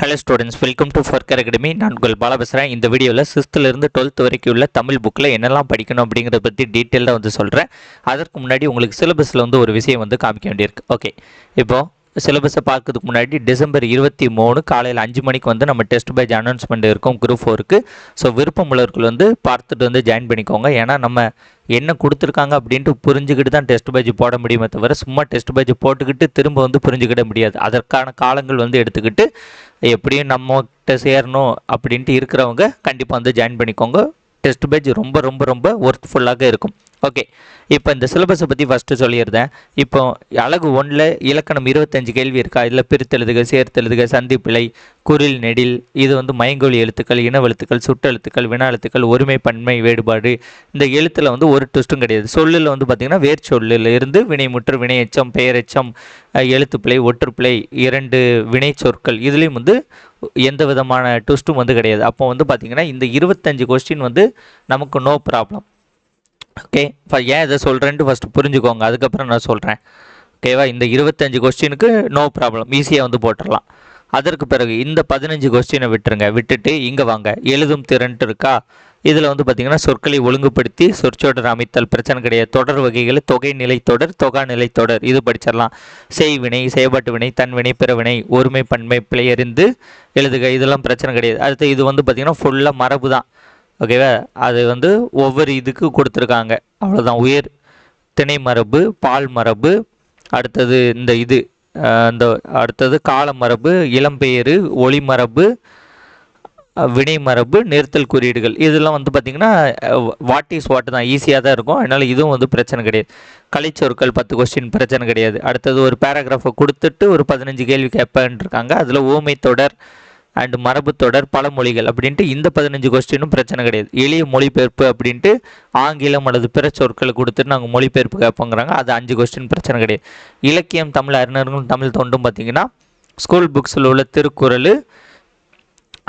Hello students welcome to ஃபர்கர் academy நான் உங்கள் பாலா பேசுகிறேன் இந்த வீடியோவில் சிக்ஸ்த்துலேருந்து டுவெல்த் வரைக்கும் உள்ள தமிழ் புக்கில் என்னெல்லாம் படிக்கணும் அப்படிங்கிறத பற்றி டீட்டெயிலாக வந்து சொல்கிறேன் அதற்கு முன்னாடி உங்களுக்கு சிலபஸில் வந்து ஒரு விஷயம் வந்து காமிக்க வேண்டியிருக்கு. ஓகே இப்போது சிலபஸை பார்க்கறதுக்கு முன்னாடி டிசம்பர் இருபத்தி மூணு காலையில் அஞ்சு மணிக்கு வந்து நம்ம டெஸ்ட் பேஜ் அனௌன்ஸ்மெண்ட் இருக்கும் குரூப் ஃபோருக்கு ஸோ விருப்பம் உள்ளவர்கள் வந்து பார்த்துட்டு வந்து ஜாயின் பண்ணிக்கோங்க. ஏன்னா நம்ம என்ன கொடுத்துருக்காங்க அப்படின்ட்டு புரிஞ்சுக்கிட்டு தான் டெஸ்ட் பேஜ் போட முடியுமே தவிர சும்மா டெஸ்ட் பேஜ் போட்டுக்கிட்டு திரும்ப வந்து புரிஞ்சுக்கிட முடியாது. அதற்கான காலங்கள் வந்து எடுத்துக்கிட்டு எப்படியும் நம்மகிட்ட சேரணும் அப்படின்ட்டு இருக்கிறவங்க கண்டிப்பாக வந்து ஜாயின் பண்ணிக்கோங்க. டெஸ்ட் பேஜ் ரொம்ப ரொம்ப ரொம்ப ஒர்த்ஃபுல்லாக இருக்கும். ஓகே இப்போ இந்த சிலபஸை பற்றி ஃபஸ்ட்டு சொல்லியிருந்தேன். இப்போ அழகு ஒன்றில் இலக்கணம் இருபத்தஞ்சு கேள்வி இருக்கா? இதில் பிரித்தெழுதுக சேர்த்தெழுதுக சந்திப்பிழை குரில் நெடில் இது வந்து மயங்கொழி எழுத்துக்கள் இனவெழுத்துக்கள் சுட்டெழுத்துக்கள் வினா எழுத்துக்கள் ஒருமை பன்மை வேறுபாடு. இந்த எழுத்தில் வந்து ஒரு ட்விஸ்ட்டும் கிடையாது. சொல்லில் வந்து பார்த்திங்கன்னா வேர் சொல்லில் இருந்து வினைமுற்று வினையச்சம் பெயரச்சம் எழுத்துப்பிழை ஒற்றுப்பிழை இரண்டு வினை சொற்கள். இதுலேயும் வந்து எந்த விதமான ட்விஸ்ட்டும் வந்து கிடையாது. அப்போ வந்து பார்த்திங்கன்னா இந்த இருபத்தஞ்சு கொஸ்டின் வந்து நமக்கு நோ ப்ராப்ளம் ஓகே இப்போ ஏன் இதை சொல்கிறேன்ட்டு ஃபஸ்ட்டு புரிஞ்சுக்கோங்க. அதுக்கப்புறம் நான் சொல்கிறேன் ஓகேவா இந்த இருபத்தஞ்சு கொஸ்டினுக்கு நோ ப்ராப்ளம் ஈஸியாக வந்து போட்டுடலாம். அதற்கு பிறகு இந்த பதினஞ்சு கொஸ்டினை விட்டுருங்க. விட்டுட்டு இங்கே வாங்க. எழுதும் திறன்ட்டு இருக்கா? இதில் வந்து பார்த்திங்கன்னா சொற்களை ஒழுங்குபடுத்தி சொற்சொடர் அமைத்தல் பிரச்சனை கிடையாது. தொடர் வகைகள் தொகை நிலை தொடர் தொகா நிலை தொடர். இது படிச்சிடலாம். செய்வினை செயல்பாட்டு வினை தன்வினை பிறவினை ஒருமை பன்மை பிழையறிந்து எழுதுக. இதெல்லாம் பிரச்சனை கிடையாது. அடுத்து இது வந்து பார்த்திங்கன்னா ஃபுல்லாக மரபு தான் ஓகேவா அது வந்து ஒவ்வொரு இதுக்கு கொடுத்துருக்காங்க. அவ்வளோதான் உயர் திணை மரபு பால் மரபு அடுத்தது இந்த இது இந்த அடுத்தது கால மரபு இளம்பெயரு ஒளி மரபு வினை மரபு நிறுத்தல் குறியீடுகள். இதெல்லாம் வந்து பார்த்திங்கன்னா வாட் இஸ் வாட் தான். ஈஸியாக தான் இருக்கும். அதனால் இதுவும் வந்து பிரச்சனை கிடையாது. கலைச்சொற்கள் பத்து கொஸ்டின் பிரச்சனை கிடையாது. அடுத்தது ஒரு பேராகிராஃபை கொடுத்துட்டு ஒரு பதினஞ்சு கேள்வி கேட்பேன் இருக்காங்க அதில் ஊமை தொடர் அண்ட் மரபு தொடர் பல மொழிகள் அப்படின்ட்டு இந்த பதினஞ்சு கொஸ்டினும் பிரச்சனை கிடையாது. எளிய மொழிபெயர்ப்பு அப்படின்ட்டு ஆங்கிலம் அல்லது பிற சொற்களை கொடுத்துட்டு நாங்கள் மொழிபெயர்ப்பு கேட்போங்கிறாங்க. அது அஞ்சு கொஸ்டின் பிரச்சனை கிடையாது. இலக்கியம் தமிழ் அறிஞர்களும் தமிழ் தொண்டும் பார்த்தீங்கன்னா ஸ்கூல் புக்ஸில் உள்ள திருக்குறள்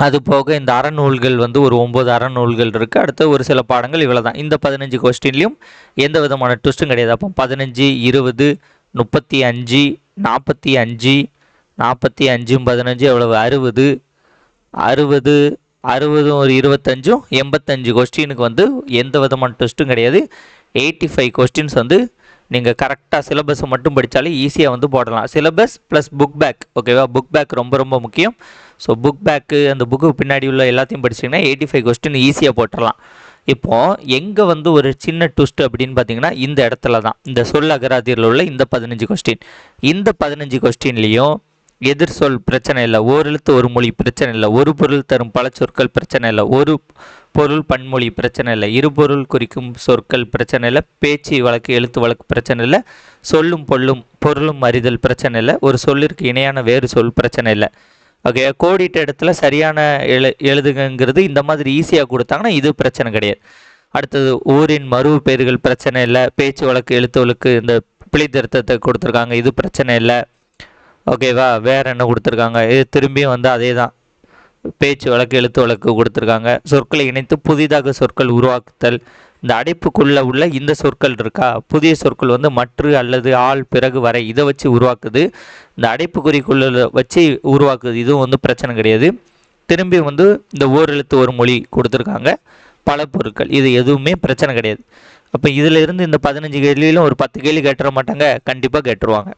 அது போக இந்த அறநூல்கள் வந்து ஒரு ஒம்பது அறநூல்கள் இருக்குது அடுத்து ஒரு சில பாடங்கள் இவ்வளோ தான் இந்த பதினஞ்சு கொஸ்டின்லையும் எந்த விதமான ட்விஸ்ட்டும் கிடையாது. அப்போ பதினஞ்சு இருபது முப்பத்தி அஞ்சு நாற்பத்தி அஞ்சு நாற்பத்தி அஞ்சும் பதினஞ்சு எவ்வளவு? அறுபது அறுபது அறுபதும் ஒரு இருபத்தஞ்சும் எண்பத்தஞ்சு கொஸ்டினுக்கு வந்து எந்த விதமான டெஸ்ட்டும் கிடையாது. எயிட்டி ஃபைவ் கொஸ்டின்ஸ் வந்து நீங்கள் கரெக்டாக சிலபஸை மட்டும் படித்தாலே ஈஸியாக வந்து போடலாம். சிலபஸ் ப்ளஸ் புக் பேக் ஓகேவா புக் பேக் ரொம்ப ரொம்ப முக்கியம். ஸோ புக் பேக்கு அந்த புக்கு பின்னாடி உள்ள எல்லாத்தையும் படிச்சிங்கன்னா எயிட்டி ஃபைவ் கொஸ்டின் ஈஸியாக போட்டுடலாம். இப்போது எங்கே வந்து ஒரு சின்ன ட்விஸ்ட் அப்படின்னு பார்த்தீங்கன்னா இந்த இடத்துல தான். இந்த சொல் அகராதியில் உள்ள இந்த பதினஞ்சு கொஸ்டின் இந்த பதினஞ்சு கொஸ்டின்லேயும் எதிர் சொல் பிரச்சனை இல்லை ஓரெழுத்து ஒரு மொழி பிரச்சனை இல்லை ஒரு பொருள் தரும் பல சொற்கள் பிரச்சனை இல்லை ஒரு பொருள் பன்மொழி பிரச்சனை இல்லை இரு பொருள் குறிக்கும் சொற்கள் பிரச்சனை இல்லை பேச்சு வழக்கு எழுத்து வழக்கு பிரச்சனை இல்லை சொல்லும் பொல்லும் பொருளும் அறிதல் பிரச்சனை இல்லை ஒரு சொல்லிற்கு இணையான வேறு சொல் பிரச்சனை இல்லை ஓகே கோடிட்ட இடத்துல சரியான எழு எழுதுங்கிறது இந்த மாதிரி ஈஸியாக கொடுத்தாங்கன்னா இது பிரச்சனை கிடையாது அடுத்தது ஊரின் மருவு பேர்கள் பிரச்சனை இல்லை பேச்சு வழக்கு எழுத்து வழக்கு இந்த பிழை திருத்தத்தை கொடுத்துருக்காங்க இது பிரச்சனை இல்லை ஓகேவா வேறு என்ன கொடுத்துருக்காங்க? இது திரும்பியும் வந்து அதே தான் பேச்சு வழக்கு எழுத்து வழக்கு கொடுத்துருக்காங்க. சொற்களை இணைத்து புதிதாக சொற்கள் உருவாக்குதல். இந்த அடைப்புக்குள்ளே உள்ள இந்த சொற்கள் இருக்கா? புதிய சொற்கள் வந்து மற்று அல்லது ஆள் பிறகு வரை இதை வச்சு உருவாக்குது. இந்த அடைப்புக்குறிக்குள்ள வச்சு உருவாக்குது. இதுவும் வந்து பிரச்சனை கிடையாது. திரும்பி வந்து இந்த ஓரெழுத்து ஒரு மொழி கொடுத்துருக்காங்க. பல பொருட்கள். இது எதுவுமே பிரச்சனை கிடையாது. அப்போ இதிலிருந்து இந்த பதினஞ்சு கேள்வியிலும் ஒரு பத்து கேள்வி கேட்டுற மாட்டாங்க. கண்டிப்பாக கேட்டுருவாங்க.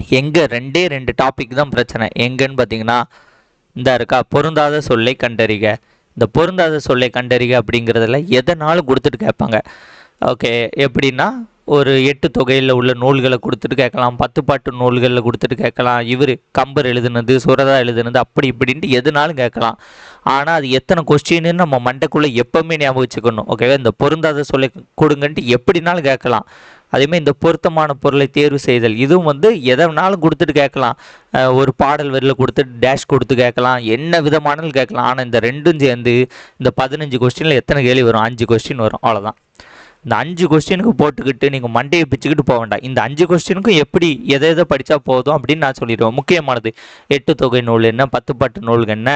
எங்கே ரெண்டே ரெண்டு டாபிக் தான் பிரச்சனை. எங்கன்னு பார்த்தீங்கன்னா இந்த இருக்கா பொருந்தாத சொல்லை கண்டறிக. இந்த பொருந்தாத சொல்லை கண்டறிக அப்படிங்கிறதுல எதனாலும் கொடுத்துட்டு கேட்பாங்க? ஓகே எப்படின்னா ஒரு எட்டு தொகையில் உள்ள நூல்களை கொடுத்துட்டு கேட்கலாம் பத்து பாட்டு நூல்களில் கொடுத்துட்டு கேட்கலாம் இவர் கம்பர் எழுதுனது சுரதா எழுதுனது அப்படி இப்படின்ட்டு எதுனாலும் கேட்கலாம். ஆனால் அது எத்தனை கொஸ்டின்னு நம்ம மண்டைக்குள்ளே எப்போவுமே ஞாபகம் வச்சுக்கணும். ஓகேவா? இந்த பொருந்தாத சொல்லை கொடுங்கன்ட்டு எப்படினாலும் கேட்கலாம். அதேமாதிரி இந்த பொருத்தமான பொருளை தேர்வு செய்தல். இதுவும் வந்து எதனாலும் கொடுத்துட்டு கேட்கலாம். ஒரு பாடல் வரியில் கொடுத்துட்டு டேஷ் கொடுத்து கேட்கலாம். என்ன விதமானாலும் கேட்கலாம். ஆனால் இந்த ரெண்டும் சேர்ந்து இந்த பதினஞ்சு கொஸ்டினில் எத்தனை கேள்வி வரும்? அஞ்சு கொஸ்டின் வரும். அவ்வளோதான் இந்த அஞ்சு கொஸ்டினுக்கு போட்டுக்கிட்டு நீங்கள் மண்டையை பிச்சுக்கிட்டு போக வேண்டாம். இந்த அஞ்சு கொஸ்டினுக்கும் எப்படி எதை எதை படித்தா போதும் அப்படின்னு நான் சொல்லிடுவேன். முக்கியமானது எட்டு தொகை நூல் என்ன பத்து பாட்டு நூல்கள் என்ன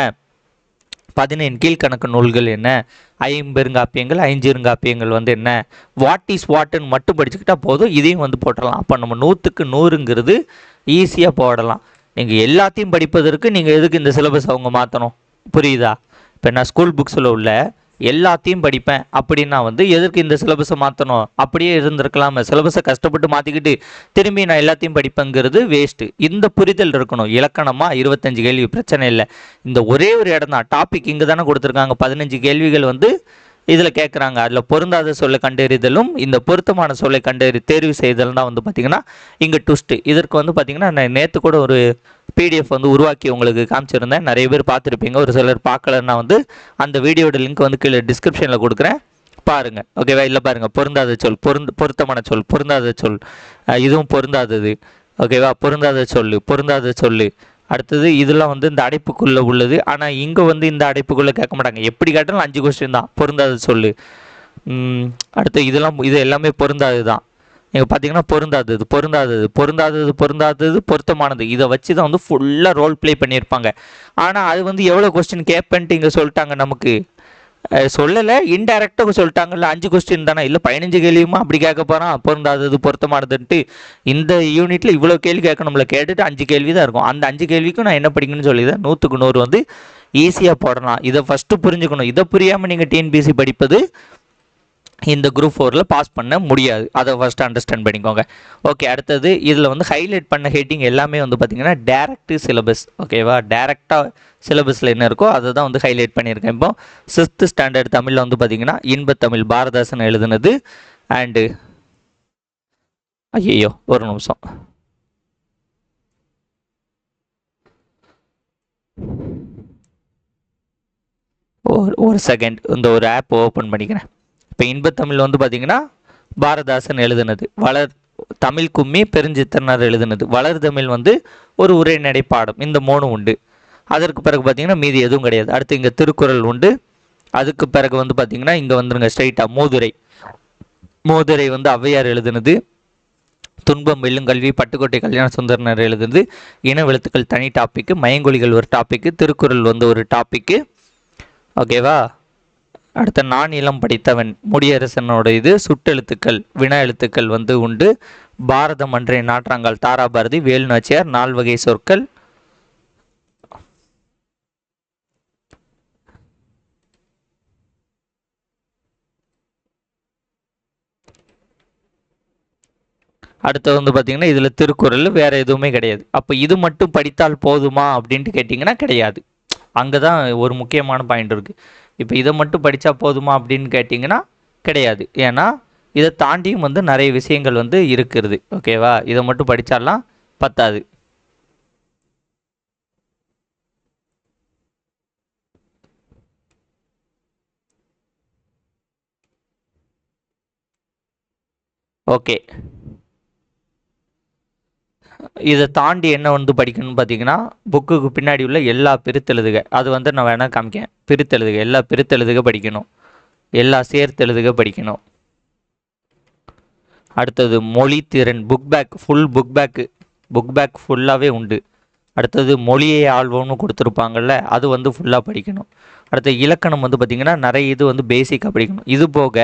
பதினேழு கீழ்கணக்கு நூல்கள் என்ன? ஐம்பெருங்காப்பியங்கள் ஐஞ்சிருங்காப்பியங்கள் வந்து என்ன? வாட் இஸ் வாட்டுன்னு மட்டும் படிச்சுக்கிட்டா போதும். இதையும் வந்து போட்டுடலாம். அப்போ நம்ம நூற்றுக்கு நூறுங்கிறது ஈஸியாக போடலாம். நீங்கள் எல்லாத்தையும் படிப்பதற்கு நீங்கள் எதுக்கு இந்த சிலபஸ் அவங்க மாற்றணும் புரியுதா? இப்போ நான் ஸ்கூல் புக்ஸில் உள்ள எல்லாத்தையும் படிப்பேன். அப்படின்னா வந்து எதற்கு இந்த சிலபஸை மாற்றணும் அப்படியே இருந்திருக்கலாமே. சிலபஸை கஷ்டப்பட்டு மாற்றிக்கிட்டு திரும்பி நான் எல்லாத்தையும் படிப்பேங்கிறது வேஸ்ட்டு இந்த புரிதல் இருக்கணும். இலக்கணமாக இருபத்தஞ்சு கேள்வி பிரச்சனை இல்லை. இந்த ஒரே ஒரு இடம் தான். டாபிக் இங்கே தானே கொடுத்துருக்காங்க. பதினஞ்சு கேள்விகள் வந்து இதில் கேட்குறாங்க அதில் பொருந்தாத சொல்லை கண்டறிதலும் இந்த பொருத்தமான சொல்லை கண்டறி தேர்வு செய்தலும் தான் வந்து பார்த்திங்கன்னா இங்கே ட்விஸ்ட்டு இதற்கு வந்து பார்த்திங்கன்னா நான் நேற்று கூட ஒரு பிடிஎஃப் வந்து உருவாக்கி உங்களுக்கு காமிச்சிருந்தேன். நிறைய பேர் பார்த்துருப்பீங்க. ஒரு சிலர் பார்க்கலன்னா வந்து அந்த வீடியோட லிங்க் வந்து கீழே டிஸ்கிரிப்ஷனில் கொடுக்குறேன். பாருங்கள் ஓகேவா இல்லை பாருங்கள் பொருந்தாத சொல். பொருந்த பொருத்தமான சொல். பொருந்தாத சொல். இதுவும் பொருந்தாதது. ஓகேவா பொருந்தாத சொல் பொருந்தாத சொல்லு. அடுத்தது இதெல்லாம் வந்து இந்த அடைப்புக்குள்ளே உள்ளது. ஆனால் இங்கே வந்து இந்த அடைப்புக்குள்ளே கேட்க மாட்டாங்க. எப்படி கேட்டாலும் அஞ்சு கொஸ்டின் தான். பொருந்தாத சொல்லு. அடுத்து இதெல்லாம் இது எல்லாமே பொருந்தாது தான் நீங்கள் பார்த்தீங்கன்னா பொருந்தாதது பொருந்தாதது பொருந்தாதது பொருந்தாதது பொருத்தமானது. இதை வச்சு தான் வந்து ஃபுல்லாக ரோல் ப்ளே பண்ணியிருப்பாங்க. ஆனால் அது வந்து எவ்வளோ கொஸ்டின் கேட்பேன்ட்டு இங்கே சொல்லிட்டாங்க நமக்கு. சொல்லலை இன்டெரக்டாக சொல்லிட்டாங்கல்ல அஞ்சு கொஸ்டின் தானே. இல்லை பதினஞ்சு கேள்வியுமா? அப்படி கேட்க போகிறான் பொருந்தாதது பொருத்தமானதுன்ட்டு இந்த யூனிட்டில் இவ்வளோ கேள்வி கேட்கணும்ல. கேட்டுட்டு அஞ்சு கேள்வி தான் இருக்கும். அந்த அஞ்சு கேள்விக்கும் நான் என்ன படிக்கணும்னு சொல்லிதான் நூற்றுக்கு நூறு வந்து ஈஸியாக போடலாம். இதை ஃபஸ்ட்டு புரிஞ்சுக்கணும். இதை புரியாமல் நீங்கள் டிஎன்பிசி படிப்பது இந்த குரூப் ஃபோரில் பாஸ் பண்ண முடியாது. அதை ஃபஸ்ட்டு அண்டர்ஸ்டாண்ட் பண்ணிக்கோங்க. ஓகே அடுத்தது இதில் வந்து ஹைலைட் பண்ண ஹெட்டிங் எல்லாமே வந்து பார்த்திங்கன்னா டேரக்ட் சிலபஸ் ஓகேவா டேரெக்டாக சிலபஸில் என்ன இருக்கோ அதை தான் வந்து ஹைலைட் பண்ணியிருக்கேன். இப்போ சிக்ஸ்த்து ஸ்டாண்டர்ட் தமிழில் வந்து பார்த்திங்கன்னா இன்பத்தமிழ் பாரதாசன் எழுதுனது அண்டு ஐயோ ஒரு நிமிஷம். ஒரு ஒரு செகண்ட் இந்த ஒரு ஆப் ஓப்பன் பண்ணிக்கிறேன். இப்போ இன்பத்தமிழ் வந்து பார்த்தீங்கன்னா பாரதாசன் எழுதுனது. வளர் தமிழ் கும்மி பெருஞ்சித்திரனார் எழுதுனது. வளர் தமிழ் வந்து ஒரு உரைநடை பாடம். இந்த மூணு உண்டு. அதற்கு பிறகு பார்த்தீங்கன்னா மீதி எதுவும் கிடையாது. அடுத்து இங்கே திருக்குறள் உண்டு. அதுக்கு பிறகு வந்து பார்த்தீங்கன்னா இங்கே வந்துருங்க ஸ்ட்ரைட்டாக மூதுரை. மூதுரை வந்து ஔவையார் எழுதுனது. துன்பம் வெல்லும் கல்வி பட்டுக்கோட்டை கல்யாண சுந்தரனர் எழுதுனது. இன எழுத்துக்கள் தனி டாப்பிக்கு மயங்கொலிகள் ஒரு டாப்பிக்கு திருக்குறள் வந்து ஒரு டாப்பிக்கு ஓகேவா அடுத்த நான் இளம் படித்தவன் முடியரசனோட இது சுட்டெழுத்துக்கள் வினா எழுத்துக்கள் வந்து உண்டு. பாரதம் அன்றைய நாற்றாங்கால் தாராபாரதி வேலு நாச்சியார் நால்வகை சொற்கள். அடுத்தது வந்து பார்த்தீங்கன்னா இதில் திருக்குறள் வேற எதுவுமே கிடையாது. அப்போ இது மட்டும் படித்தால் போதுமா அப்படின்ட்டு கேட்டிங்கன்னா கிடையாது. அங்கே தான் ஒரு முக்கியமான பாயிண்ட் இருக்குது இப்போ இதை மட்டும் படித்தா போதுமா அப்படின்னு கேட்டிங்கன்னா கிடையாது. ஏன்னா இதை தாண்டியும் வந்து நிறைய விஷயங்கள் வந்து இருக்கிறது. ஓகேவா இதை மட்டும் படித்தாலாம் பத்தாது. ஓகே இதை தாண்டி என்ன வந்து படிக்கணும்னு பார்த்தீங்கன்னா புக்குக்கு பின்னாடி உள்ள எல்லா பிரித்தெழுதுக. அது வந்து நான் வேணால் காமிக்கேன் பிரித்தெழுதுக. எல்லா பிரித்தெழுதுக படிக்கணும். எல்லா சேர்த்தெழுதுக படிக்கணும். அடுத்தது மொழி திறன். Book back full book back book back ஃபுல்லாகவே உண்டு. அடுத்தது மொழியை ஆள்வோம்னு கொடுத்துருப்பாங்கல்ல அது வந்து ஃபுல்லாக படிக்கணும். அடுத்து இலக்கணம் வந்து பார்த்திங்கன்னா நிறைய இது வந்து பேசிக்காக படிக்கணும். இது போக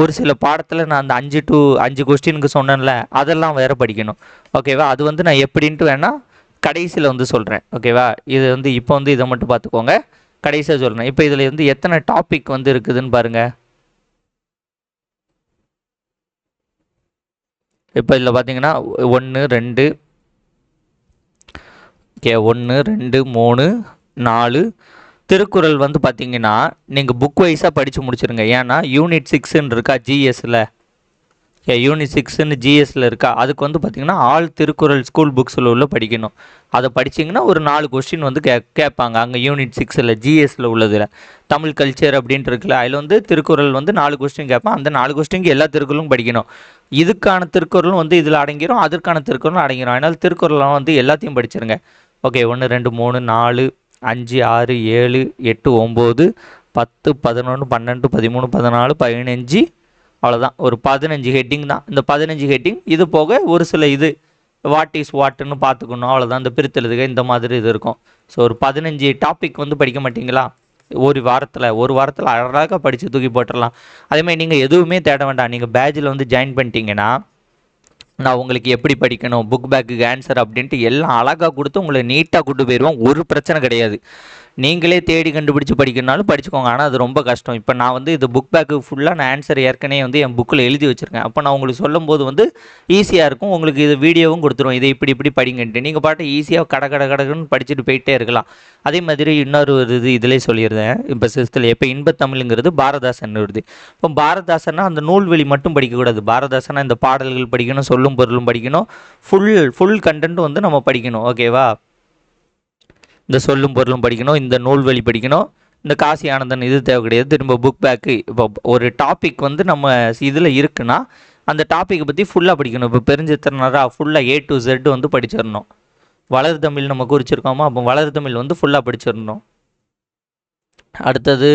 ஒரு சில பாடத்தில் நான் அந்த அஞ்சு டு அஞ்சு கொஸ்டினுக்கு சொன்னேன்ல அதெல்லாம் வேறு படிக்கணும். ஓகேவா அது வந்து நான் எப்படின்ட்டு வேணால் கடைசியில் வந்து சொல்கிறேன் ஓகேவா இது வந்து இப்போ வந்து இதை மட்டும் பார்த்துக்கோங்க. கடைசியாக சொல்கிறேன் இப்போ இதில் வந்து எத்தனை டாபிக் வந்து இருக்குதுன்னு பாருங்கள் இப்போ இதில் பார்த்தீங்கன்னா ஒன்று ரெண்டு ஓகே ஒன்று ரெண்டு மூணு நாலு திருக்குறள் வந்து பார்த்தீங்கன்னா நீங்கள் புக் வைஸாக படித்து முடிச்சிருங்க. ஏன்னா யூனிட் சிக்ஸ்ன்னு இருக்கா ஜிஎஸில் யூனிட் சிக்ஸ்ன்னு ஜிஎஸ்சில் இருக்கா? அதுக்கு வந்து பார்த்தீங்கன்னா ஆல் திருக்குறள் ஸ்கூல் புக்ஸில் உள்ள படிக்கணும். அதை படிச்சிங்கன்னா ஒரு நாலு கொஸ்டின் வந்து கே கேட்பாங்க. அங்கே யூனிட் சிக்ஸில் ஜிஎஸ்சில் உள்ளதில். தமிழ் கல்ச்சர் அப்படின்ட்டு இருக்குல்ல அதில் வந்து திருக்குறள் வந்து நாலு கொஸ்டின் கேட்பான். அந்த நாலு கொஸ்டினுக்கு எல்லா திருக்குறளும் படிக்கணும். இதுக்கான திருக்குறளும் வந்து இதில் அடங்கிரும் அதற்கான திருக்குறளும் அடங்கிரும். அதனால் திருக்குறளும் வந்து எல்லாத்தையும் படிச்சிருங்க. ஓகே ஒன்று ரெண்டு மூணு நாலு அஞ்சு ஆறு ஏழு எட்டு ஒம்பது பத்து பதினொன்று பன்னெண்டு பதிமூணு பதினாலு பதினஞ்சு அவ்வளோதான் ஒரு பதினஞ்சு ஹெட்டிங் தான். இந்த பதினஞ்சு ஹெட்டிங் இது போக ஒரு சில இது வாட் இஸ் வாட்டுன்னு பார்த்துக்கணும். அவ்வளோதான் இந்த பிரித்தெழுதுக இந்த மாதிரி இது இருக்கும். ஸோ ஒரு பதினஞ்சு டாபிக் வந்து படிக்க மாட்டிங்களா? ஒரு வாரத்தில் ஒரு வாரத்தில் அழகாக படித்து தூக்கி போட்டுடலாம் அதேமாதிரி நீங்கள் எதுவுமே தேட வேண்டாம். நீங்கள் பேஜில் வந்து ஜாயின் பண்ணிட்டீங்கன்னா நான் உங்களுக்கு எப்படி படிக்கணும் புக் பேக்குக்கு ஆன்சர் அப்படின்ட்டு எல்லாம் அழகாக கொடுத்து உங்களை நீட்டாக கொண்டு போயிடுவோம் ஒரு பிரச்சனை கிடையாது. நீங்களே தேடி கண்டுபிடிச்சி படிக்கணும்னாலும் படிச்சுக்கோங்க. ஆனால் அது ரொம்ப கஷ்டம். இப்போ நான் வந்து இது புக் பேக்கு ஃபுல்லாக நான் ஆன்சர் ஏற்கனவே வந்து என் புக்கில் எழுதி வச்சுருக்கேன். அப்போ நான் உங்களுக்கு சொல்லும்போது வந்து ஈஸியாக இருக்கும். உங்களுக்கு இது வீடியோவும் கொடுத்துருவோம் இதை இப்படி இப்படி படிங்கன்ட்டு. நீங்கள் பாட்டு ஈஸியாக கட கட கடகன்னு படிச்சுட்டு போயிட்டே இருக்கலாம். அதே மாதிரி இன்னொரு ஒரு இது இதிலே சொல்லியிருந்தேன். இப்போ சிஸ்தில் இப்போ இன்பத்தமிழ்ங்கிறது பாரதாசன் வருது இப்போ பாரதாசன்னா அந்த நூல்வெளி மட்டும் படிக்கக்கூடாது. பாரதாசனா இந்த பாடல்கள் படிக்கணும் சொல்லும் பொருளும் படிக்கணும். ஃபுல் ஃபுல் கண்டென்ட் வந்து நம்ம படிக்கணும். ஓகேவா இந்த சொல்லும் பொருளும் படிக்கணும் இந்த நூல்வழி படிக்கணும் இந்த காசி ஆனந்தன் இது தேவை கிடையாது. திரும்ப புக் பேக்கு இப்போ ஒரு டாபிக் வந்து நம்ம இதில் இருக்குன்னா அந்த டாப்பிக்கை பற்றி ஃபுல்லாக படிக்கணும். இப்போ பெருஞ்சித்திரனாரா ஃபுல்லாக ஏ டு ஜெட் வந்து படிச்சிடணும். வளர் தமிழ் நம்ம குறிச்சிருக்கோமா? அப்போ வளர் தமிழ் வந்து ஃபுல்லாக படிச்சிடணும். அடுத்தது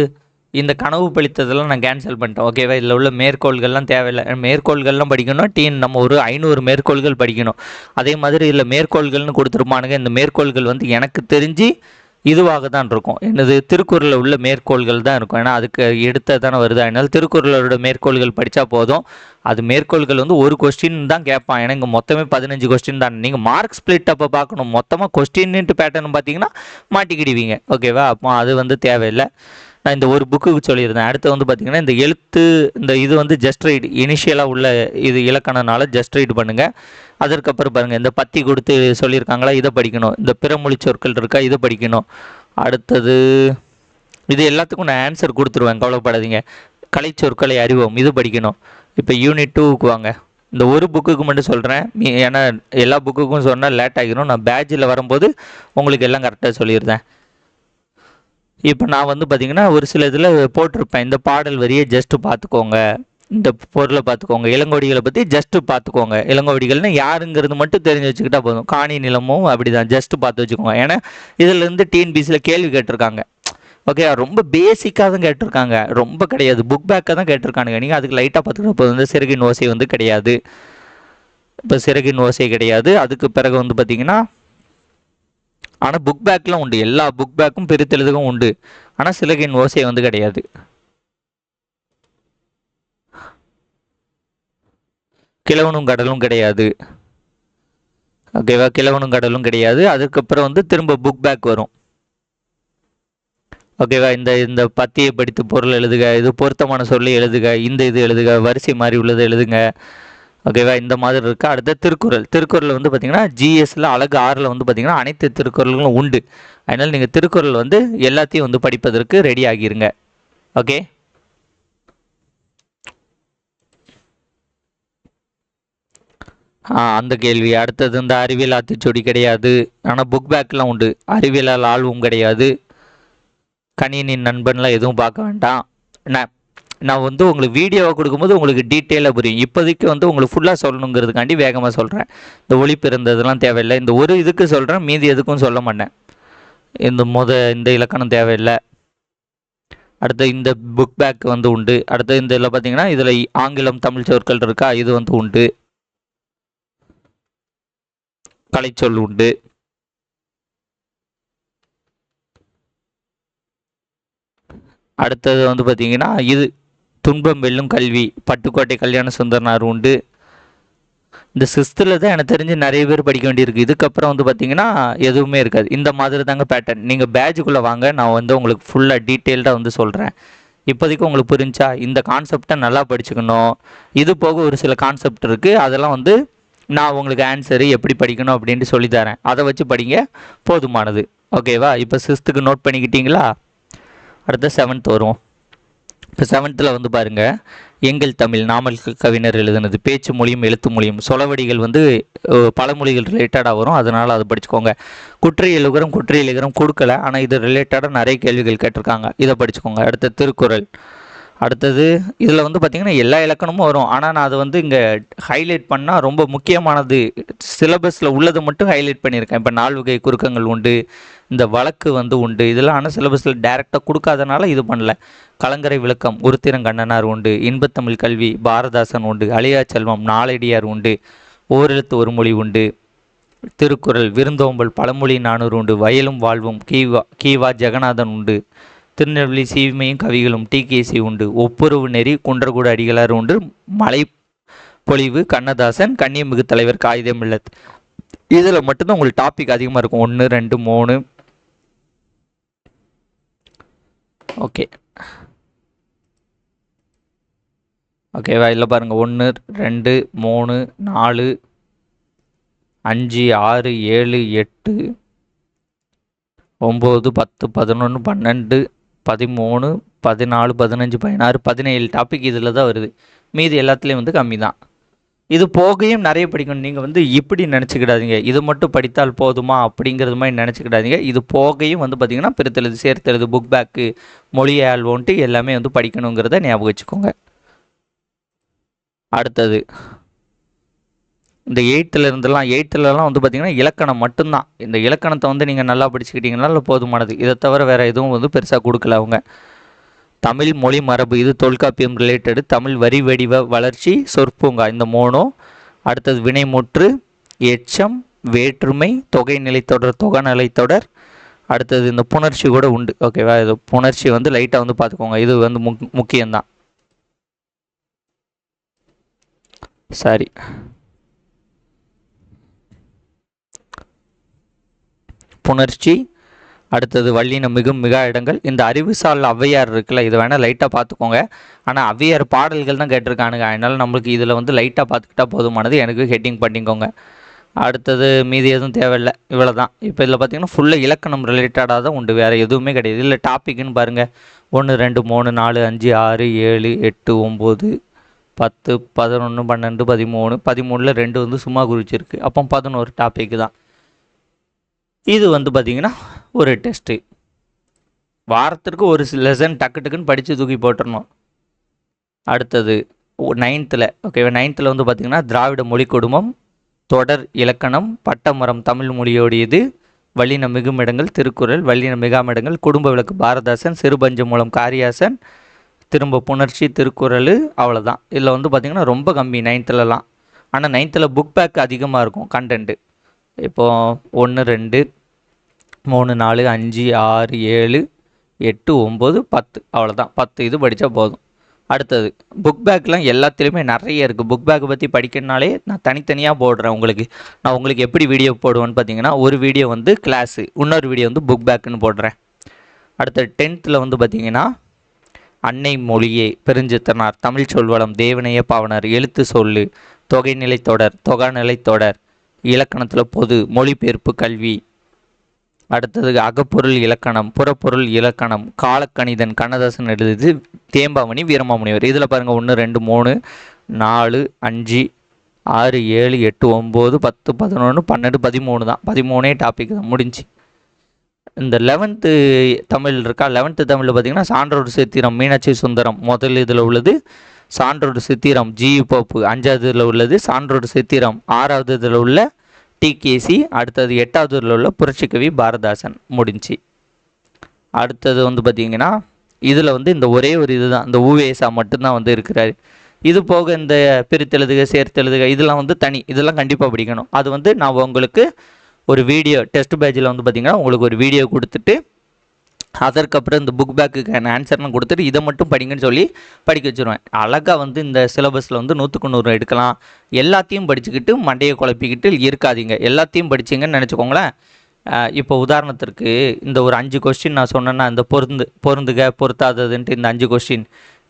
இந்த கனவு பழித்ததெல்லாம் நான் கேன்சல் பண்ணிட்டேன். ஓகேவா இதில் உள்ள மேற்கோள்கள்லாம் தேவையில்லை. மேற்கோள்கள்லாம் படிக்கணும் டீன் நம்ம ஒரு ஐநூறு மேற்கோள்கள் படிக்கணும். அதே மாதிரி இதில் மேற்கோள்கள்னு கொடுத்துருப்பானுங்க. இந்த மேற்கோள்கள் வந்து எனக்கு தெரிஞ்சு இதுவாக தான் இருக்கும். என்னது? திருக்குறளில் உள்ள மேற்கோள்கள் தான் இருக்கும். ஏன்னா அதுக்கு எடுத்த தானே வருது. அதனால திருக்குறளோட மேற்கோள்கள் படித்தா போதும். அது மேற்கோள்கள் வந்து ஒரு கொஸ்டின் தான் கேட்பான். ஏன்னா இங்கே மொத்தமே பதினஞ்சு கொஸ்டின் தான். நீங்கள் மார்க் ஸ்ப்ளிட் அப்போ பார்க்கணும். மொத்தமாக கொஸ்டின்ட்டு பேட்டர்ன் பார்த்தீங்கன்னா மாட்டிக்கிடுவீங்க. ஓகேவா அப்போ அது வந்து தேவையில்லை. இந்த ஒரு புக்குக்கு சொல்லியிருந்தேன். அடுத்து வந்து பார்த்திங்கன்னா இந்த எழுத்து இந்த இது வந்து ஜஸ்ட் ரைட் இனிஷியலாக உள்ள இது இலக்கணனால ஜஸ்ட் ரைட் பண்ணுங்கள் அதற்கப்புறம் பாருங்கள் இந்த பத்தி கொடுத்து சொல்லியிருக்காங்களா இதை படிக்கணும். இந்த பிறமொழி சொற்கள் இருக்கா இதை படிக்கணும். அடுத்தது இது எல்லாத்துக்கும் நான் ஆன்சர் கொடுத்துருவேன் கவலைப்படாதீங்க. கலை சொற்களை அறிவோம் இது படிக்கணும். இப்போ யூனிட் டூவுக்கு வாங்க. இந்த ஒரு புக்குக்கு மட்டும் சொல்கிறேன் ஏன்னா எல்லா புக்குக்கும் சொன்னால் லேட் ஆகிடும் நான் பேட்ஜில் வரும்போது உங்களுக்கு எல்லாம் கரெக்டாக சொல்லியிருந்தேன் இப்போ நான் வந்து பார்த்திங்கன்னா ஒரு சில இதில் போட்டிருப்பேன். இந்த பாடல் வரியை ஜஸ்ட்டு பார்த்துக்கோங்க இந்த பொருளை பார்த்துக்கோங்க இளங்கோடிகளை பற்றி ஜஸ்ட்டு பார்த்துக்கோங்க இளங்கோடிகள்னு யாருங்கிறது மட்டும் தெரிஞ்சு வச்சுக்கிட்டா போதும். காணி நிலமும் அப்படி தான் ஜஸ்ட்டு பார்த்து வச்சுக்கோங்க. ஏன்னா இதுலேருந்து டிஎன்பிசியில் கேள்வி கேட்டிருக்காங்க. ஓகே ரொம்ப பேசிக்காக தான் கேட்டிருக்காங்க. ரொம்ப கிடையாது. புக் பேக்காக தான் கேட்டிருக்கானுங்க. நீங்கள் அதுக்கு லைட்டாக பார்த்துக்கிட்டா போதும். இந்த சிறகின் ஓசை வந்து கிடையாது. இப்போ சிறகின் ஓசை கிடையாது. அதுக்கு பிறகு வந்து பார்த்திங்கன்னா ஆனால் புக் பேக்லாம் உண்டு. எல்லா புக் பேக்கும் பிரித்தெழுதுக்கும் உண்டு. ஆனால் சிலகின் ஓசை வந்து கிடையாது. கிழவனும் கடலும் கிடையாது. ஓகேவா கிழவனும் கடலும் கிடையாது. அதுக்கப்புறம் வந்து திரும்ப புக் பேக் வரும். ஓகேவா இந்த இந்த பத்தியை படித்து பொருள் எழுதுக இது பொருத்தமான சொல்லி எழுதுக இந்த இது எழுதுக வரிசை மாதிரி உள்ளது எழுதுங்க. ஓகேவா இந்த மாதிரி இருக்குது அடுத்து திருக்குறள். திருக்குறள் வந்து பார்த்திங்கன்னா ஜிஎஸ்சில் அழகு ஆறில் வந்து பார்த்தீங்கன்னா அனைத்து திருக்குறள்களும் உண்டு. அதனால் நீங்கள் திருக்குறள் வந்து எல்லாத்தையும் வந்து படிப்பதற்கு ரெடி ஆகிருங்க. ஓகே ஆ அந்த கேள்வி. அடுத்தது இந்த அறிவியல் ஆத்திச்சூடி கிடையாது. ஆனால் புக் பேக்லாம் உண்டு. அறிவியலால் ஆழ்வும் கிடையாது. கணினின் நண்பன்லாம் எதுவும் பார்க்க வேண்டாம். என்ன? நான் வந்து உங்களுக்கு வீடியோவை கொடுக்கும்போது உங்களுக்கு டீட்டெயிலாக புரியும். இப்போதைக்கு வந்து உங்களுக்கு ஃபுல்லாக சொல்லணுங்கிறதுக்காண்டி வேகமாக சொல்கிறேன் இந்த ஒளிப்பு இருந்ததெல்லாம் தேவையில்லை. இந்த ஒரு இதுக்கு சொல்கிறேன் மீதி எதுக்கும் சொல்ல மாட்டேன். இந்த முத இந்த இலக்கணம் தேவையில்லை. அடுத்து இந்த புக் பேக் வந்து உண்டு. அடுத்து இந்த இதில் பார்த்தீங்கன்னா இதில் ஆங்கிலம் தமிழ் சொற்கள் இருக்கா? இது வந்து உண்டு. கலைச்சொல் உண்டு. அடுத்தது வந்து பார்த்தீங்கன்னா இது துன்பம் வெல்லும் கல்வி. பட்டுக்கோட்டை கல்யாண சுந்தரனார் உண்டு. இந்த சிக்ஸ்த்தில் தான் எனக்கு தெரிஞ்சு நிறைய பேர் படிக்க வேண்டியிருக்கு. இதுக்கப்புறம் வந்து பார்த்தீங்கன்னா எதுவுமே இருக்காது. இந்த மாதிரி தாங்க பேட்டர்ன் நீங்கள் பேஜுக்குள்ளே வாங்க. நான் வந்து உங்களுக்கு ஃபுல்லாக டீட்டெயில்டாக வந்து சொல்கிறேன் இப்போதைக்கு உங்களுக்கு புரிஞ்சா இந்த கான்செப்டை நல்லா படிச்சுக்கணும். இது போக ஒரு சில கான்செப்ட் இருக்குது அதெல்லாம் வந்து நான் உங்களுக்கு ஆன்சரு எப்படி படிக்கணும் அப்படின்ட்டு சொல்லித்தரேன் அதை வச்சு படிங்க. போதுமானது. ஓகேவா இப்போ சிக்ஸ்த்துக்கு நோட் பண்ணிக்கிட்டீங்களா? அடுத்த செவன்த் வரும். இப்போ செவன்த்தில் வந்து பாருங்கள் எங்கள் தமிழ் நாமல் கவிஞர் எழுதுனது பேச்சு மொழியும் எழுத்து மொழியும் சொலவடிகள் வந்து பல பழமொழிகள் ரிலேட்டடாக வரும். அதனால் அதை படிச்சுக்கோங்க. குற்றையல் எழுகிறோம் குற்றையல் எழுகிறோம் கொடுக்கல. ஆனால் இது ரிலேட்டடாக நிறைய கேள்விகள் கேட்டிருக்காங்க. இதை படிச்சுக்கோங்க. அடுத்த திருக்குறள். அடுத்தது இதில் வந்து பார்த்திங்கன்னா எல்லா இலக்கணமும் வரும். ஆனால் நான் அதை வந்து இங்கே ஹைலைட் பண்ணால் ரொம்ப முக்கியமானது சிலபஸில் உள்ளதை மட்டும் ஹைலைட் பண்ணியிருக்கேன் இப்போ நால்வகை குறுக்கங்கள் உண்டு இந்த வழக்கு வந்து உண்டு. இதெல்லாம் ஆனால் சிலபஸில் டைரெக்டாக கொடுக்காதனால இது பண்ணல. கலங்கரை விளக்கம் உருத்திரங்கண்ணனார் உண்டு. இன்பத்தமிழ் கல்வி பாரதாசன் உண்டு. அழியா செல்வம் நாளடியார் உண்டு. ஓரெழுத்து ஒரு மொழி உண்டு. திருக்குறள் விருந்தோம்பல் பழமொழி நானூறு உண்டு. வயலும் வாழ்வும் கீவா கீவா ஜெகநாதன் உண்டு. திருநெல்வேலி சீமையும் கவிகளும் டிகேசி உண்டு. ஒப்புரவு நெறி குன்றக்கூட அடிகளார் உண்டு. மலை பொழிவு கண்ணதாசன் கன்னியமிகு தலைவர் காகிதம் இல்லத் இதில் மட்டும்தான் உங்களுக்கு டாபிக் அதிகமாக இருக்கும். ஒன்று ரெண்டு மூணு. ஓகே ஓகேவா இல்லை பாருங்கள் ஒன்று ரெண்டு மூணு நாலு அஞ்சு ஆறு ஏழு எட்டு ஒம்பது பத்து பதினொன்று பன்னெண்டு பதிமூணு பதினாலு பதினஞ்சு பதினாறு பதினேழு டாபிக் இதில் தான் வருது. மீதி எல்லாத்துலேயும் வந்து கம்மி தான். இது போகையும் நிறைய படிக்கணும். நீங்கள் வந்து இப்படி நினச்சிக்கிடாதீங்க. இது மட்டும் படித்தால் போதுமா அப்படிங்கிறது மாதிரி நினச்சிக்கிடாதீங்க. இது போகையும் வந்து பார்த்திங்கன்னா பிரித்தெழுது சேர்த்தெழுது புக் பேக்கு மொழி ஆல்வோன்ட்டு எல்லாமே வந்து படிக்கணுங்கிறத ஞாபகம் வச்சுக்கோங்க. அடுத்தது. இந்த எயித்தில் இருந்தெல்லாம் எயித்துலலாம் வந்து பார்த்திங்கன்னா இலக்கணம் மட்டும்தான். இந்த இலக்கணத்தை வந்து நீங்கள் நல்லா படிச்சுக்கிட்டிங்கனால போதுமானது. இதை தவிர வேறு எதுவும் வந்து பெருசாக கொடுக்கல அவங்க. தமிழ் மொழி மரபு இது தொல்காப்பியம் ரிலேட்டடு தமிழ் வரி வடிவ வளர்ச்சி சொற்பூங்கா இந்த மூணும். அடுத்தது வினைமுற்று எச்சம் வேற்றுமை தொகை நிலைத்தொடர் தொகை நிலைத்தொடர் அடுத்தது இந்த புணர்ச்சி கூட உண்டு. ஓகேவா இது புணர்ச்சி வந்து லைட்டாக வந்து பார்த்துக்கோங்க இது வந்து முக் முக்கியம்தான். சரி. புணர்ச்சி அடுத்தது வள்ளின மிகும் மிகா இடங்கள். இந்த அறிவுசால் ஔவையார் இருக்குல்ல இது வேணால் லைட்டாக பார்த்துக்கோங்க. ஆனால் ஔவையார் பாடல்கள் தான் கேட்டிருக்கானுங்க. அதனால் நம்மளுக்கு இதில் வந்து லைட்டாக பார்த்துக்கிட்டா போதுமானது. எனக்கு ஹெட்டிங் பண்ணிக்கோங்க. அடுத்தது மீதி எதுவும் தேவையில்லை. இவ்வளோ தான் இப்போ இதில் பார்த்தீங்கன்னா ஃபுல்லாக இலக்கணம் ரிலேட்டடாக தான் உண்டு. வேறு எதுவுமே கிடையாது. இல்லை டாப்பிக்குன்னு பாருங்கள் ஒன்று ரெண்டு மூணு நாலு அஞ்சு ஆறு ஏழு எட்டு ஒம்பது பத்து பதினொன்று பன்னெண்டு பதிமூணு. பதிமூணில் ரெண்டு வந்து சும்மா குறிச்சிருக்கு. அப்போ பதினோரு டாப்பிக்கு தான். இது வந்து பார்த்திங்கன்னா ஒரு டெஸ்ட்டு. வாரத்திற்கு ஒரு லெசன் டக்கு டக்குன்னு படித்து தூக்கி போட்டுடணும் அடுத்தது நைன்த்தில் ஓகேவா நைன்த்தில் வந்து பார்த்திங்கன்னா திராவிட மொழி குடும்பம் தொடர் இலக்கணம் பட்டமரம் தமிழ் மொழியோடையது வல்லின மிகுமிடங்கள் திருக்குறள் வல்லின மிகாமிடங்கள் குடும்ப விளக்கு பாரதாசன் சிறுபஞ்ச மூலம் காரியாசன் திரும்ப புணர்ச்சி திருக்குறள் அவ்வளோதான் இதில் வந்து பார்த்திங்கன்னா ரொம்ப கம்மி நைன்த்துலலாம். ஆனால் நைன்த்தில் புக் பேக் அதிகமாக இருக்கும் கண்டென்ட்டு இப்போது ஒன்று ரெண்டு மூணு நாலு அஞ்சு ஆறு ஏழு எட்டு ஒம்பது பத்து. அவ்வளோதான் பத்து இது படித்தா போதும். அடுத்தது புக் பேக்லாம் எல்லாத்துலேயுமே நிறைய இருக்குது புக் பேக்கை பற்றி படிக்கணுனாலே நான் தனித்தனியாக போடுறேன் உங்களுக்கு. நான் உங்களுக்கு எப்படி வீடியோ போடுவேன்னு பார்த்தீங்கன்னா ஒரு வீடியோ வந்து கிளாஸு இன்னொரு வீடியோ வந்து புக் பேக்குன்னு போடுறேன். அடுத்தது டென்த்தில் வந்து பார்த்திங்கன்னா அன்னை மொழியே பெருஞ்சித்தனார் தமிழ் சொல்வளம் தேவனைய பாவனர் எழுத்து சொல்லு தொகைநிலை தொடர் தொகாநிலை தொடர் இலக்கணத்தில் பொது மொழிபெயர்ப்பு கல்வி அடுத்தது அகப்பொருள் இலக்கணம் புறப்பொருள் இலக்கணம் காலக்கணிதன் கண்ணதாசன் எழுதுது தேம்பாமணி வீரமாமுனிவர். இதில் பாருங்கள் ஒன்று ரெண்டு மூணு நாலு அஞ்சு ஆறு ஏழு எட்டு ஒம்பது பத்து பதினொன்று பன்னெண்டு பதிமூணு தான். பதிமூணே டாபிக் தான் முடிஞ்சு. இந்த லெவன்த்து தமிழ் இருக்கா? லெவன்த்து தமிழில் பார்த்தீங்கன்னா சான்றோடு சித்திரம் மீனாட்சி சுந்தரம் முதல் இதில் உள்ளது. சான்றோடு சித்திரம் ஜி போப்பு அஞ்சாவது இதில் உள்ளது. சான்றோடு சித்திரம் ஆறாவது இதில் உள்ள டிகேசி அடுத்தது எட்டாவதுல உள்ள புரட்சிக்கவி பாரதாசன் முடிஞ்சு. அடுத்தது வந்து பார்த்திங்கன்னா இதில் வந்து இந்த ஒரே ஒரு இதுதான் இந்த ஊவேசா மட்டும்தான் வந்து இருக்கிறாரு. இது போக இந்த பிரித்தெழுதுக சேர்த்தெழுதுக இதெல்லாம் வந்து தனி இதெல்லாம் கண்டிப்பாக படிக்கணும். அது வந்து நான் உங்களுக்கு ஒரு வீடியோ டெஸ்ட் பேஜில் வந்து பார்த்திங்கன்னா உங்களுக்கு ஒரு வீடியோ கொடுத்துட்டு அதற்கப்புறம் இந்த புக் பேக்குக்கான ஆன்சர்லாம் கொடுத்துட்டு இதை மட்டும் படிங்கன்னு சொல்லி படிக்க வச்சுருவேன். அழகாக வந்து இந்த சிலபஸில் வந்து நூற்றுக்கு நூறு எடுக்கலாம். எல்லாத்தையும் படிச்சுக்கிட்டு மண்டையை குழப்பிக்கிட்டு இருக்காதீங்க. எல்லாத்தையும் படிச்சிங்கன்னு நினச்சிக்கோங்களேன். இப்போ உதாரணத்திற்கு இந்த ஒரு அஞ்சு கொஸ்டின் நான் சொன்னேன்னா இந்த பொருந்து பொருந்துக பொருத்தாததுன்ட்டு இந்த அஞ்சு கொஸ்டின்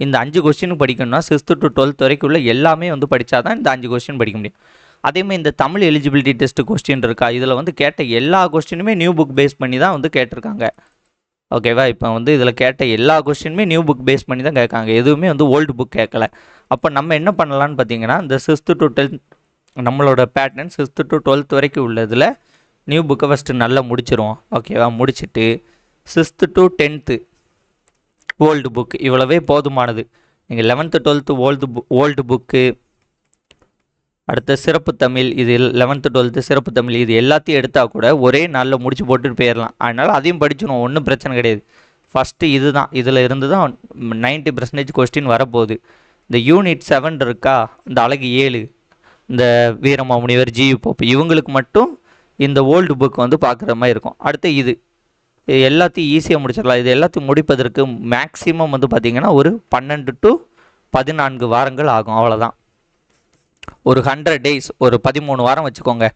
இந்த அஞ்சு கொஸ்டின் படிக்கணும்னா சிக்ஸ்த்து டு டுவெல்த் வரைக்கும் உள்ள எல்லாமே வந்து படித்தா தான் இந்த அஞ்சு கொஸ்டின் படிக்க முடியும். அதேமாதிரி இந்த தமிழ் எலிஜிபிலிட்டி டெஸ்ட் கொஸ்டின் இருக்கா? இதில் வந்து கேட்ட எல்லா கொஸ்டினுமே நியூ புக் பேஸ் பண்ணி தான் வந்து கேட்டிருக்காங்க. ஓகேவா? இப்போ வந்து இதில் கேட்ட எல்லா கொஸ்டினுமே நியூ புக் பேஸ் பண்ணி தான் கேட்காங்க. எதுவுமே வந்து ஓல்டு புக் கேட்கல. அப்போ நம்ம என்ன பண்ணலான்னு பார்த்தீங்கன்னா இந்த சிக்ஸ்த்து டு டென்த் நம்மளோட பேட்டர்ன் சிக்ஸ்த்து டு டுவெல்த் வரைக்கும் உள்ளதில் நியூ புக்கை ஃபஸ்ட்டு நல்லா முடிச்சிருவோம். ஓகேவா? முடிச்சுட்டு sixth to tenth old book இவ்வளவே போதுமானது. நீங்கள் eleventh twelfth old book old book அடுத்த சிறப்பு தமிழ் இது லெவன்த்து டுவெல்த்து சிறப்பு தமிழ் இது எல்லாத்தையும் எடுத்தால் கூட ஒரே நாளில் முடிச்சு போட்டுட்டு போயிடலாம் அதனால் அதையும் படிச்சிடும் ஒன்றும் பிரச்சனை கிடையாது. ஃபஸ்ட்டு இது தான் இதில் இருந்து தான் நைன்ட்டி பர்சன்டேஜ் கொஸ்டின் வரப்போகுது. இந்த யூனிட் செவன் இருக்கா? இந்த அழகு ஏழு இந்த வீரமாமுனிவர் ஜி போப்பு இவங்களுக்கு மட்டும் இந்த ஓல்டு புக் வந்து பார்க்குற மாதிரி இருக்கும். அடுத்து இது இது எல்லாத்தையும் ஈஸியாக முடிச்சிடலாம். இது எல்லாத்தையும் முடிப்பதற்கு மேக்ஸிமம் வந்து பார்த்திங்கன்னா ஒரு பன்னெண்டு டு பதினான்கு வாரங்கள் ஆகும். அவ்வளோதான் ஒரு ஹண்ட்ரட் டேஸ் ஒரு பதிமூணு வாரம் வச்சுக்கோங்க.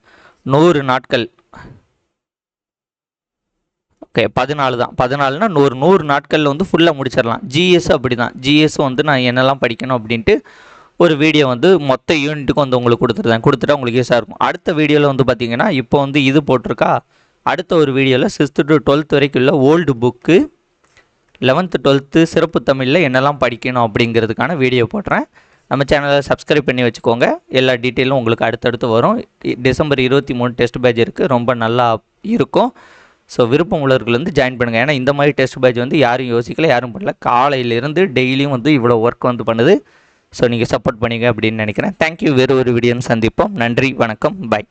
நூறு நாட்கள். ஓகே பதினாலு தான். பதினாலுனா நூறு நூறு நாட்களில் வந்து ஃபுல்லாக முடிச்சிடலாம். ஜிஎஸ் அப்படி தான் ஜிஎஸ் வந்து நான் என்னெல்லாம் படிக்கணும் அப்படின்ட்டு ஒரு வீடியோ வந்து மொத்த யூனிட்டுக்கும் வந்து உங்களுக்கு கொடுத்துருந்தேன் கொடுத்துட்டா உங்களுக்கு யூஸாக இருக்கும். அடுத்த வீடியோவில் வந்து பார்த்தீங்கன்னா இப்போ வந்து இது போட்டிருக்கா? அடுத்த ஒரு வீடியோவில் சிக்ஸ்த்து டு டுவெல்த் வரைக்கும் உள்ள ஓல்டு புக்கு லெவன்த்து டுவெல்த்து சிறப்பு தமிழில் என்னெல்லாம் படிக்கணும் அப்படிங்கிறதுக்கான வீடியோ போடுறேன். நம்ம சேனலை சப்ஸ்கிரைப் பண்ணி வச்சுக்கோங்க. எல்லா டீட்டெயிலும் உங்களுக்கு அடுத்தடுத்து வரும். இ- டிசம்பர் இருபத்தி மூணு டெஸ்ட் பேட்ச் இருக்குது ரொம்ப நல்லா இருக்கும். ஸோ விருப்பம் உள்ளவர்கள் வந்து ஜாயின் பண்ணுங்கள் ஏன்னா இந்த மாதிரி டெஸ்ட் பேட்ச் வந்து யாரும் யோசிக்கல யாரும் பண்ணல. காலையிலேருந்து டெய்லியும் வந்து இவ்வளோ ஒர்க் வந்து பண்ணுது. ஸோ நீங்கள் சப்போர்ட் பண்ணிங்க அப்படின்னு நினைக்கிறேன். தேங்க்யூ வேறு ஒரு வீடியோன்னு சந்திப்போம். நன்றி. வணக்கம். பை